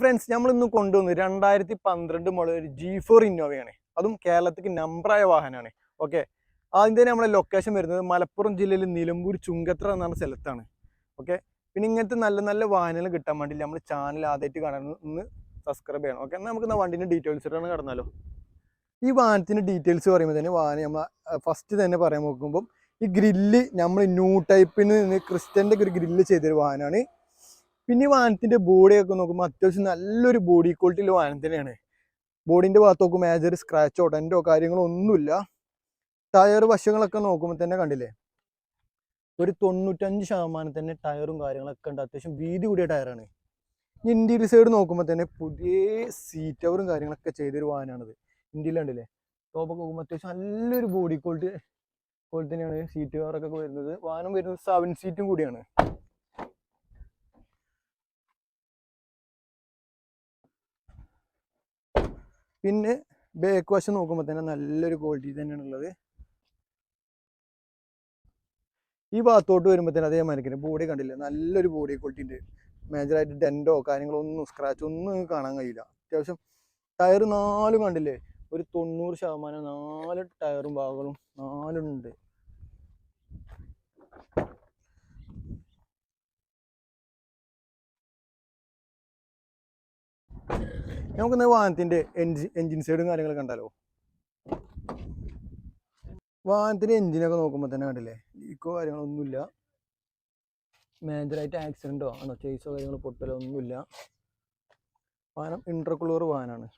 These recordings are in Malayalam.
ഫ്രണ്ട്സ് നമ്മൾ ഇന്ന് കൊണ്ടുവന്നത് രണ്ടായിരത്തി പന്ത്രണ്ട് മുതൽ ഒരു ജി ഫോർ ഇന്നോവയാണ് അതും കേരളത്തിക്ക് നമ്പറായ വാഹനമാണ്. ഓക്കെ അതിന്റെ നമ്മളെ ലൊക്കേഷൻ വരുന്നത് മലപ്പുറം ജില്ലയിൽ നിലമ്പൂർ ചുങ്കത്ര എന്ന സ്ഥലത്താണ്. ഓക്കെ പിന്നെ ഇങ്ങനത്തെ നല്ല നല്ല വാഹനങ്ങൾ കിട്ടാൻ വേണ്ടി നമ്മൾ ചാനൽ ആദ്യമായിട്ട് കാണാൻ ഒന്ന് സബ്സ്ക്രൈബ് ചെയ്യണം. ഓക്കെ എന്നാൽ നമുക്ക് വണ്ടിന്റെ ഡീറ്റെയിൽസ് ഇട്ടാണ് കടന്നാലോ? ഈ വാഹനത്തിന്റെ ഡീറ്റെയിൽസ് പറയുമ്പോൾ തന്നെ വാഹനം നമ്മൾ ഫസ്റ്റ് തന്നെ പറയാൻ നോക്കുമ്പം ഈ ഗ്രില്ല് നമ്മൾ ന്യൂ ടൈപ്പിന് നിന്ന് ക്രിസ്റ്റന്റെ ഒരു ഗ്രില്ല് ചെയ്തൊരു വാഹനമാണ്. പിന്നെ ഈ വാഹനത്തിന്റെ ബോഡിയൊക്കെ നോക്കുമ്പോൾ അത്യാവശ്യം നല്ലൊരു ബോഡി ക്വാളിറ്റിയുള്ള വാഹനം തന്നെയാണ്. ബോഡിന്റെ ഭാഗത്ത് നോക്കുമ്പോൾ മേജർ സ്ക്രാച്ചോ ടെന്റോ കാര്യങ്ങളോ ഒന്നുമില്ല. ടയർ വശങ്ങളൊക്കെ നോക്കുമ്പോൾ തന്നെ കണ്ടില്ലേ? ഒരു തൊണ്ണൂറ്റഞ്ച് ശതമാനം തന്നെ ടയറും കാര്യങ്ങളൊക്കെ ഉണ്ട്. അത്യാവശ്യം വീതി കൂടിയ ടയറാണ് ഇന്ത്യയിൽ സൈഡ് നോക്കുമ്പോൾ തന്നെ പുതിയ സീറ്റ് കവറും കാര്യങ്ങളൊക്കെ ചെയ്തൊരു വാഹനമാണിത് ഇന്ത്യയിൽ കണ്ടില്ലേ? ടോപ്പൊക്കെ നോക്കുമ്പോൾ അത്യാവശ്യം നല്ലൊരു ബോഡി ക്വാളിറ്റി ക്വാളിറ്റി തന്നെയാണ് സീറ്റ് കവറൊക്കെ വരുന്നത്. വാഹനം വരുന്നത് സെവൻ സീറ്റും കൂടിയാണ്. പിന്നെ ബേക്ക് വശം നോക്കുമ്പോൾ തന്നെ നല്ലൊരു ക്വാളിറ്റി തന്നെയാണ് ഉള്ളത്. ഈ ഭാഗത്തോട്ട് വരുമ്പോൾ തന്നെ അതേ മരക്കിന് ബോഡി കണ്ടില്ല? നല്ലൊരു ബോഡി ക്വാളിറ്റി ഉണ്ട്. മേജറായിട്ട് ഡെന്റോ കാര്യങ്ങളോ ഒന്നും സ്ക്രാച്ച് ഒന്നും കാണാൻ കഴിയില്ല. അത്യാവശ്യം ടയർ നാലും കണ്ടില്ലേ? ഒരു തൊണ്ണൂറ് ശതമാനം നാല് ടയറും ഭാഗങ്ങളും നാലുണ്ട്. നമുക്കിന്ന് വാഹനത്തിന്റെ എൻജിൻ എൻജിൻ സൈഡും കാര്യങ്ങളും കണ്ടാലോ? വാഹനത്തിന്റെ എൻജിനൊക്കെ നോക്കുമ്പോൾ തന്നെ കണ്ടില്ലേ? ലീക്കോ കാര്യങ്ങളൊന്നുമില്ല മേജറായിട്ട് ആക്സിഡന്റോ ആണോ? ചേസോ കാര്യങ്ങളോ പൊട്ടലോ ഒന്നുമില്ല. വാഹനം ഇന്റർകൂളർ വാഹനമാണ്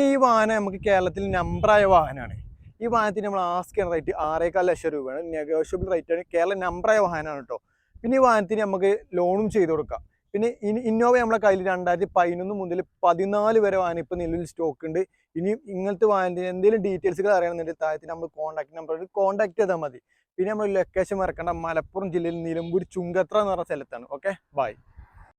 ഈ വാഹനം നമുക്ക് കേരളത്തിൽ നമ്പറായ വാഹനമാണ് ഈ വാഹനത്തിന് നമ്മൾ ആസ്ക് റേറ്റ് ആറേക്കാൽ ലക്ഷം രൂപയാണ്. നെഗോഷ്യബിൾ റേറ്റ് ആണ്. കേരള നമ്പറായ വാഹനമാണ് കേട്ടോ. പിന്നെ ഈ വാഹനത്തിന് നമുക്ക് ലോണും ചെയ്ത് കൊടുക്കാം. പിന്നെ ഇനി ഇന്നോവ നമ്മളെ കയ്യിൽ രണ്ടായിരത്തി പതിനൊന്ന് മുതൽ പതിനാല് വരെ വാഹനം ഇപ്പം നിലവിൽ സ്റ്റോക്ക് ഉണ്ട്. ഇനി ഇങ്ങനത്തെ വാഹനത്തിന് എന്തെങ്കിലും ഡീറ്റെയിൽസുകൾ അറിയണമെന്നുണ്ടെങ്കിൽ താഴത്തിന് നമ്മൾ കോൺടാക്ട് നമ്പർ കോൺടാക്ട് ചെയ്താൽ മതി. പിന്നെ നമ്മൾ ലൊക്കേഷൻ മറക്കേണ്ട. മലപ്പുറം ജില്ലയിൽ നിലമ്പൂർ ചുങ്കത്ര എന്ന് പറഞ്ഞ സ്ഥലത്താണ്. Okay bye